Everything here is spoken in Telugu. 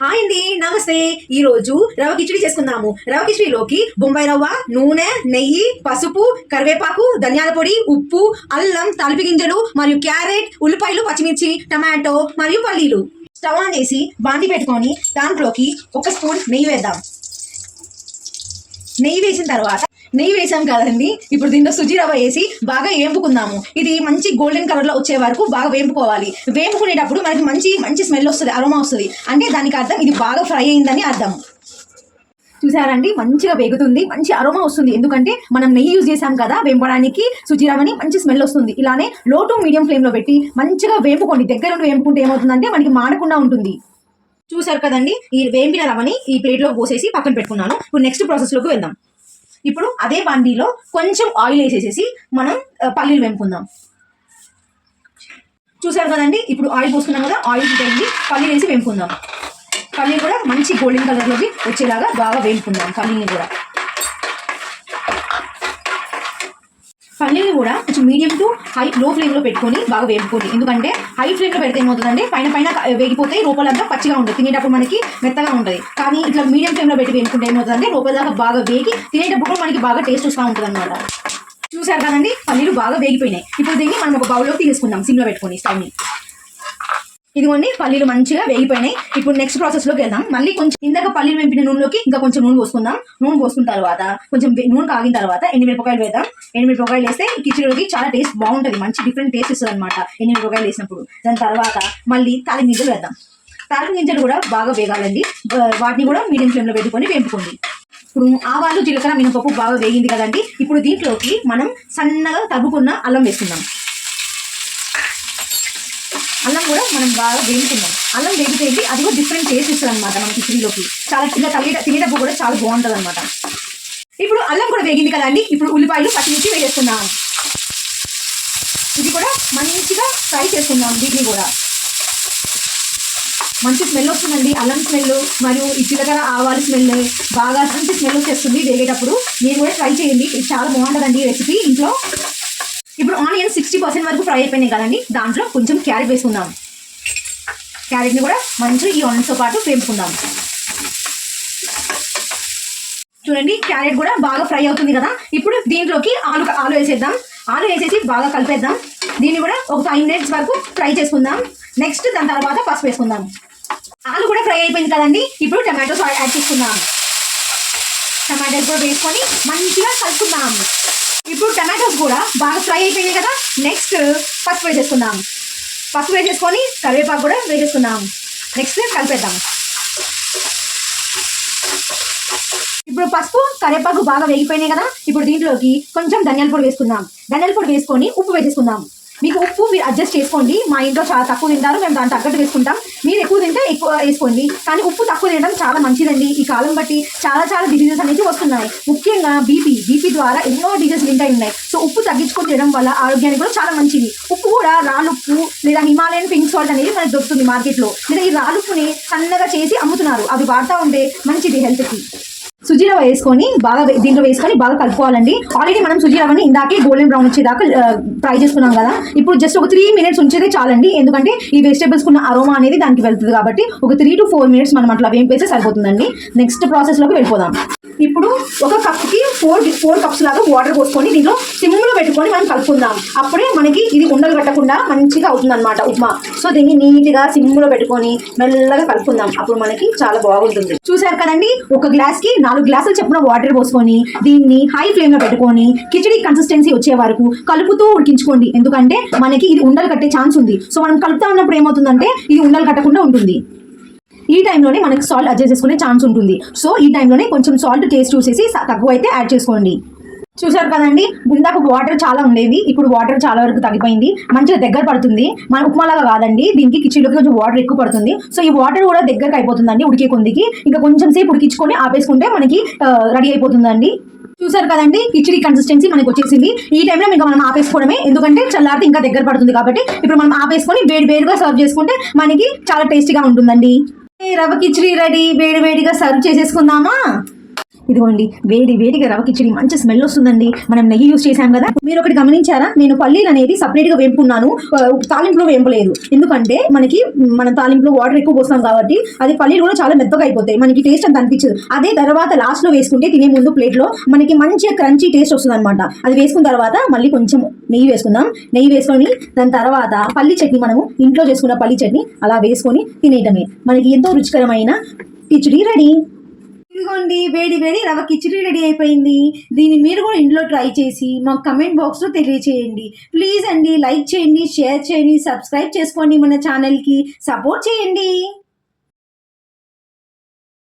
హాయ్ అండి నమస్తే. ఈ రోజు రవ కిచడి చేసుకుందాము. రవ కిచడిలోకి బొంబాయి రవ్వ నూనె నెయ్యి పసుపు కరివేపాకు ధనియాల పొడి ఉప్పు అల్లం తలిపి గింజలు మరియు క్యారెట్ ఉల్లిపాయలు పచ్చిమిర్చి టమాటో మరియు పల్లీలు. స్టవ్ ఆన్ చేసి బాండి పెట్టుకొని దాంట్లోకి ఒక స్పూన్ నెయ్యి వేద్దాం. నెయ్యి వేసిన తర్వాత నెయ్యి వేసాం కదండి. ఇప్పుడు దీంట్లో సుజీ రవ్వ వేసి బాగా వేంపుకుందాము. ఇది మంచి గోల్డెన్ కలర్లో వచ్చే వరకు బాగా వేపుకోవాలి. వేపుకునేటప్పుడు మనకి మంచి మంచి స్మెల్ వస్తుంది అరోమా వస్తుంది. అంటే దానికి అర్థం ఇది బాగా ఫ్రై అయిందని అర్థం. చూసారండి? మంచిగా వేగుతుంది మంచి అరోమా వస్తుంది. ఎందుకంటే మనం నెయ్యి యూజ్ చేసాం కదా వేంపడానికి సుజీరవని మంచి స్మెల్ వస్తుంది. ఇలానే లో టు మీడియం ఫ్లేమ్లో పెట్టి మంచిగా వేపుకోండి. దగ్గర నుండి వేపుకుంటే ఏమవుతుందంటే మనకి మాడకుండా ఉంటుంది. చూసారు కదండి? ఈ వేంపిన రవ్వని ఈ ప్లేట్లో పోసేసి పక్కన పెట్టుకున్నాను. ఇప్పుడు నెక్స్ట్ ప్రాసెస్లోకి వెళ్దాం. ఇప్పుడు అదే బండిలో కొంచెం ఆయిల్ వేసేసేసి మనం పల్లీలు వేపుకుందాం. చూసారు కదండి? ఇప్పుడు ఆయిల్ పోసుకున్నాం కదా ఆయిల్ హీట్ అయింది పల్లీలు వేసి వేముకుందాం పల్లీలు కూడా మంచి గోల్డెన్ కలర్లోకి వచ్చేలాగా బాగా వేపుకుందాం పల్లీని కూడా. పల్లీలు కూడా కొంచెం మీడియం టు హై లో ఫ్లేమ్లో పెట్టుకొని బాగా వేపుకోండి. ఎందుకంటే హై ఫ్లేమ్లో పెడితే ఏమవుతుందంటే పైన పైన వేగిపోతే లోపలంతా పచ్చిగా ఉంటుంది. తినేటప్పుడు మనకి మెత్తగా ఉంటుంది. కానీ ఇట్లా మీడియం ఫ్లేమ్లో పెట్టి వేపుకుంటే ఏమవుతుందంటే లోపల దాకా బాగా వేగి తినేటప్పుడు మనకి బాగా టేస్ట్ వస్తూ ఉంటుంది అనమాట చూసారు కదండి? పల్లీలు బాగా వేగిపోయినాయి. ఇప్పుడు దీన్ని మనం ఒక బౌల్లో తీసుకుందాం. సిమ్లో పెట్టుకొని స్టవ్ని ఇదిగోండి పల్లీలు మంచిగా వేగిపోయినాయి. ఇప్పుడు నెక్స్ట్ ప్రాసెస్లోకి వెళ్దాం. మళ్ళీ కొంచెం ఇందాక పల్లీలు వెంపిన నూనెలోకి ఇంకా కొంచెం నూనె పోసుకుందాం. నూనె పోసుకున్న తర్వాత కొంచెం నూనె కాగిన తర్వాత ఎండుమిరపకాయలు వేద్దాం. ఎండుమిరపకాయలు వేస్తే ఈ చాలా టేస్ట్ బాగుంటుంది. మంచి డిఫరెంట్ టేస్ట్ ఇస్తుంది అనమాట ఎండుమిరపకాయలు వేసినప్పుడు. దాని తర్వాత మళ్ళీ తల గింజలు వేద్దాం. తాలింపు గింజలు కూడా బాగా వేగాలండి. వాటిని కూడా మీడియం ఫ్లేమ్లో పెట్టుకొని వేపుకోండి. ఇప్పుడు ఆవాలు జీలకర్ర మినపప్పు బాగా వేగింది కదండి. ఇప్పుడు దీంట్లోకి మనం సన్నగా తగ్గుకున్న అల్లం వేసుకుందాం. అల్లం కూడా మనం బాగా వేగుతున్నాం అల్లం వేగిపోయింది అది కూడా డిఫరెంట్ టేస్ట్ ఇస్తుంది అనమాట మనకి కిచడీలోకి చాలా చిన్న తల్లి తినేటప్పుడు కూడా చాలా బాగుంటుంది అనమాట ఇప్పుడు అల్లం కూడా వేగింది కదండి ఇప్పుడు ఉల్లిపాయలు పచ్చిమిర్చి వేసేస్తున్నాం ఇది కూడా మంచిగా ఫ్రై చేస్తున్నాం వీటిని కూడా. మంచి స్మెల్ వస్తుందండి అల్లం స్మెల్ మరియు ఈ జీలకర్ర ఆవాల స్మెల్ బాగా మంచి స్మెల్ వచ్చేస్తుంది వేగేటప్పుడు. మీరు కూడా ట్రై చేయండి ఇది చాలా బాగుంటుందండి రెసిపీ. ఇంట్లో ఇప్పుడు ఆనియన్ సిక్స్టీ పర్సెంట్ వరకు ఫ్రై అయిపోయినాయి కదండి. దాంట్లో కొంచెం క్యారెట్ వేసుకుందాం. క్యారెట్ని కూడా మంచిగా ఈ ఆనియన్స్తో పాటు వేపుకుందాం. చూడండి క్యారెట్ కూడా బాగా ఫ్రై అవుతుంది కదా. ఇప్పుడు దీంట్లోకి ఆలు ఆలు వేసేద్దాం. ఆలు వేసేసి బాగా కలిపేద్దాం. దీన్ని కూడా ఒక ఫైవ్ మినిట్స్ వరకు ఫ్రై చేసుకుందాం. నెక్స్ట్ దాని తర్వాత పసుపు వేసుకుందాం. ఆలు కూడా ఫ్రై అయిపోయింది కదండి. ఇప్పుడు టమాటోస్ యాడ్ చేసుకుందాం. టమాటోస్ కూడా వేసుకొని మంచిగా కలుపుకుందాం. ఇప్పుడు టమాటోస్ కూడా బాగా ఫ్రై అయిపోయాయి కదా నెక్స్ట్ పసుపు వేసేసుకుందాం. పసుపు వేసేసుకొని కరివేపాకు కూడా వేసేసుకుందాం. నెక్స్ట్ కలిపేద్దాం. ఇప్పుడు పసుపు కరివేపాకు బాగా వేగిపోయినాయి కదా ఇప్పుడు దీంట్లోకి కొంచెం ధనియాల పొడి వేసుకుందాం. ధనియాల పొడి వేసుకొని ఉప్పు వేసేసుకుందాం. మీకు ఉప్పు మీరు అడ్జస్ట్ చేసుకోండి. మా ఇంట్లో చాలా తక్కువ తింటారు. మేము దాని తగ్గట్టు వేసుకుంటాం మీరు ఎక్కువ తింటే ఎక్కువ వేసుకోండి. కానీ ఉప్పు తక్కువ తినడం చాలా మంచిదండి. ఈ కాలం బట్టి చాలా చాలా డిసీజెస్ అనేది వస్తున్నాయి. ముఖ్యంగా బీపీ బీపీ ద్వారా ఎన్నో డిసీజెస్ లింక్ అయి ఉన్నాయి. సో ఉప్పు తగ్గించుకొని తినడం వల్ల ఆరోగ్యానికి కూడా చాలా మంచిది. ఉప్పు కూడా రాలుప్పు లేదా హిమాలయన్ పింక్ సాల్ట్ అనేది మనకు దొరుకుతుంది మార్కెట్లో. లేదా ఈ రాలుప్పుని సన్నగా చేసి అమ్ముతున్నారు. అవి వాడుతూ ఉంటే మంచిది హెల్త్కి. సుజీ రవ్వ వేసుకొని బాగా దీంట్లో వేసుకొని బాగా కలుపుకోవాలండి. ఆల్రెడీ మనం సుజీ రవ్వని ఇందాకే గోల్డెన్ బ్రౌన్ వచ్చేదాకా ఫ్రై చేసుకున్నాం కదా. ఇప్పుడు జస్ట్ ఒక త్రీ మినిట్స్ ఉంచేదే చాలండి. ఎందుకంటే ఈ వెజిటేబుల్స్ ఉన్న అరోమా అనేది దానికి వెళ్తుంది కాబట్టి ఒక త్రీ టు ఫోర్ మినిట్స్ మనం అట్లా వేంపేస్తే సరిపోతుందండి. నెక్స్ట్ ప్రాసెస్లోకి వెళ్ళిపోదాం. ఇప్పుడు ఒక కప్కి ఫోర్ ఫోర్ కప్స్ లాగా వాటర్ పోసుకొని దీంట్లో సిమ్లో పెట్టుకొని మనం కలుపుకుందాం. అప్పుడే మనకి ఇది ఉండలు కట్టకుండా మంచిగా అవుతుంది అనమాట ఉప్మా. సో దీన్ని నీట్గా సిమ్లో పెట్టుకొని మెల్లగా కలుపుకుందాం. అప్పుడు మనకి చాలా బాగుంటుంది. చూసారు కదండి? ఒక గ్లాస్కి నాలుగు గ్లాసులు చొప్పున వాటర్ పోసుకొని దీన్ని హై ఫ్లేమ్లో పెట్టుకొని కిచడీ కన్సిస్టెన్సీ వచ్చే వరకు కలుపుతూ ఉడికించుకోండి. ఎందుకంటే మనకి ఇది ఉండలు కట్టే ఛాన్స్ ఉంది. సో మనం కలుపుతా ఉన్నప్పుడు ఏమవుతుందంటే ఇది ఉండలు కట్టకుండా ఉంటుంది. ఈ టైంలోనే మనకి సాల్ట్ అడ్జస్ట్ చేసుకునే ఛాన్స్ ఉంటుంది. సో ఈ టైంలోనే కొంచెం సాల్ట్ టేస్ట్ చూసేసి తక్కువ అయితే యాడ్ చేసుకోండి. చూసారు కదండి? ఇందాక వాటర్ చాలా ఉండేది ఇప్పుడు వాటర్ చాలా వరకు తగ్గిపోయింది మంచిగా దగ్గర పడుతుంది. మన ఉప్మాలాగా కాదండి దీనికి కిచెన్లోకి కొంచెం వాటర్ ఎక్కువ పడుతుంది. సో ఈ వాటర్ కూడా దగ్గరకు అయిపోతుందండి ఉడికే కొందికి ఇంకా కొంచెం సేపు ఉడికించుకొని ఆపేసుకుంటే మనకి రెడీ అయిపోతుందండి. చూసారు కదండి? కిచడీ కన్సిస్టెన్సీ మనకి వచ్చేసింది. ఈ టైంలో ఇంకా మనం ఆపేసుకోవడమే. ఎందుకంటే చల్లారితే ఇంకా దగ్గర పడుతుంది కాబట్టి ఇప్పుడు మనం ఆపేసుకొని వేడి వేడిగా సర్వ్ చేసుకుంటే మనకి చాలా టేస్టీగా ఉంటుందండి. రవ్వ కిచడీ రెడీ వేడి వేడిగా సర్వ్ చేసేసుకుందామా? ఇదిగోండి వేడి వేడిగా రవ కిచడి మంచి స్మెల్ వస్తుందండి. మనం నెయ్యి యూస్ చేసాం కదా? మీరు ఒకటి గమనించారా? నేను పల్లీలు అనేది సపరేట్గా వేపుకున్నాను. తాలింపులో వేంపలేదు. ఎందుకంటే మనకి మన తాలింపులో వాటర్ ఎక్కువ పోస్తాం కాబట్టి అది పల్లీలు కూడా చాలా మెత్తగా అయిపోతాయి. మనకి టేస్ట్ అంత అనిపించదు. అదే తర్వాత లాస్ట్లో వేసుకుంటే తినే ముందు ప్లేట్లో మనకి మంచిగా క్రంచీ టేస్ట్ వస్తుంది అనమాట అది వేసుకున్న తర్వాత మళ్ళీ కొంచెం నెయ్యి వేసుకుందాం. నెయ్యి వేసుకొని దాని తర్వాత పల్లి చట్నీ మనము ఇంట్లో చేసుకున్న పల్లి చట్నీ అలా వేసుకొని తినేయటమే. మనకి ఎంతో రుచికరమైన కిచడీ రెడీ. ఇదిగోండి వేడి వేడి రవ కిచిడి రెడీ అయిపోయింది. దీన్ని మీరు కూడా ఇంట్లో ట్రై చేసి మాకు కమెంట్ బాక్స్లో తెలియచేయండి. ప్లీజ్ అండి లైక్ చేయండి షేర్ చేయండి సబ్స్క్రైబ్ చేసుకోండి మన ఛానల్కి. సపోర్ట్ చేయండి.